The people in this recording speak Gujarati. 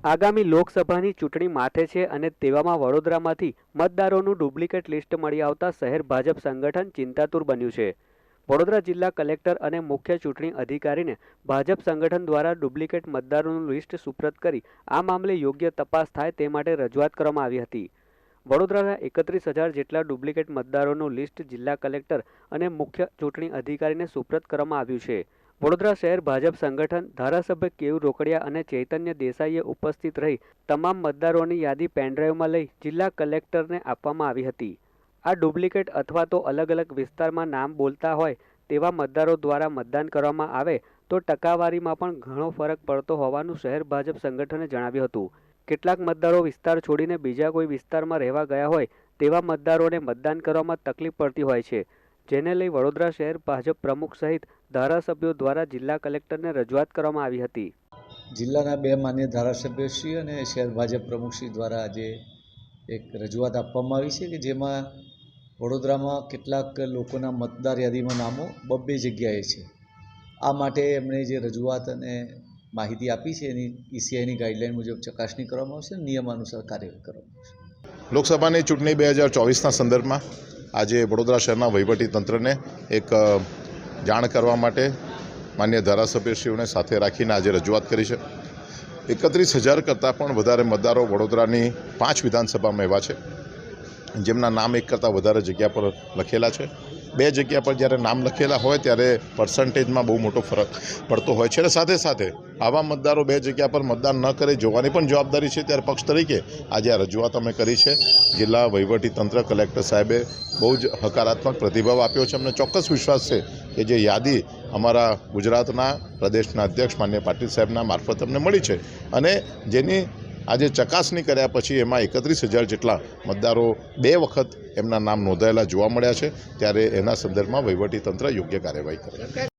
આગામી લોકસભાની ચૂંટણી માથે છે અને તેવામાં વડોદરામાંથી મતદારોનું ડુપ્લિકેટ લિસ્ટ મળી આવતા શહેર ભાજપ સંગઠન ચિંતાતુર બન્યું છે. વડોદરા જિલ્લા કલેક્ટર અને મુખ્ય ચૂંટણી અધિકારીને ભાજપ સંગઠન દ્વારા ડુપ્લિકેટ મતદારોનું લિસ્ટ સુપ્રત કરી આ મામલે યોગ્ય તપાસ થાય તે માટે રજૂઆત કરવામાં આવી હતી. વડોદરાના એકત્રીસ હજાર જેટલા ડુપ્લિકેટ મતદારોનું લિસ્ટ જિલ્લા કલેક્ટર અને મુખ્ય ચૂંટણી અધિકારીને સુપ્રત કરવામાં આવ્યું છે. વડોદરા શહેર ભાજપ સંગઠન, ધારાસભ્ય કેયુ રોકડિયા અને ચૈતન્ય દેસાઈએ ઉપસ્થિત રહી તમામ મતદારોની યાદી પેનડ્રાઈવમાં લઈ જિલ્લા કલેક્ટરને આપવામાં આવી હતી. આ ડુપ્લિકેટ અથવા તો અલગ અલગ વિસ્તારમાં નામ બોલતા હોય તેવા મતદારો દ્વારા મતદાન કરવામાં આવે તો ટકાવારીમાં પણ ઘણો ફરક પડતો હોવાનું શહેર ભાજપ સંગઠને જણાવ્યું હતું. કેટલાક મતદારો વિસ્તાર છોડીને બીજા કોઈ વિસ્તારમાં રહેવા ગયા હોય તેવા મતદારોને મતદાન કરવામાં તકલીફ પડતી હોય છે. જેને લઈ વડોદરા શહેર ભાજપ પ્રમુખ સહિત ધારાસભ્યો દ્વારા જિલ્લા કલેક્ટરને રજૂઆત કરવામાં આવી હતી. જિલ્લાના બે માન્ય ધારાસભ્યશ્રી અને શહેર ભાજપ પ્રમુખશ્રી દ્વારા આજે એક રજૂઆત આપવામાં આવી છે કે જેમાં વડોદરામાં કેટલાક લોકોના મતદાર યાદીમાં નામો બબ્બે જગ્યાએ છે. આ માટે એમણે જે રજૂઆત અને માહિતી આપી છે એની ઈસીઆઈની ગાઈડલાઈન મુજબ ચકાસણી કરવામાં આવશે અને નિયમાનુસાર કાર્યવાહી કરવામાં આવશે. લોકસભાની ચૂંટણી બે હજાર ચોવીસના સંદર્ભમાં આજે વડોદરા શહેરના વહીવટી તંત્રને એક જાણ કરવા માટે માન્ય ધારાસભ્યશ્રીઓને સાથે રાખીને આજે રજૂઆત કરી છે. એકત્રીસ હજાર કરતાં પણ વધારે મતદારો વડોદરાની પાંચ વિધાનસભામાં એવા છે, જેમના નામ એક કરતાં વધારે જગ્યા પર લખેલા છે. બે જગ્યા પર જ્યારે નામ લખેલા હોય ત્યારે પર્સન્ટેજમાં બહુ મોટો ફરક પડતો હોય છે. અને સાથે સાથે આવા મતદારો બે જગ્યા પર મતદાન ન કરે જોવાની પણ જવાબદારી છે. ત્યારે પક્ષ તરીકે આજે આ રજૂઆત અમે કરી છે. જિલ્લા વહીવટી તંત્ર કલેક્ટર સાહેબે બહુ જ હકારાત્મક પ્રતિભાવ આપ્યો છે. અમને ચોક્કસ વિશ્વાસ છે કે જે યાદી અમારા ગુજરાતના પ્રદેશના અધ્યક્ષ માન્ય પાટીલ સાહેબના મારફત અમને મળી છે. અને જેની આજે ચકાસણી કર્યા પછી એમાં એકત્રીસ હજાર જેટલા મતદારો બે વખત એમના નામ નોંધાયેલા જોવા મળ્યા છે. ત્યારે એના સંદર્ભમાં વહીવટી તંત્ર યોગ્ય કાર્યવાહી કરે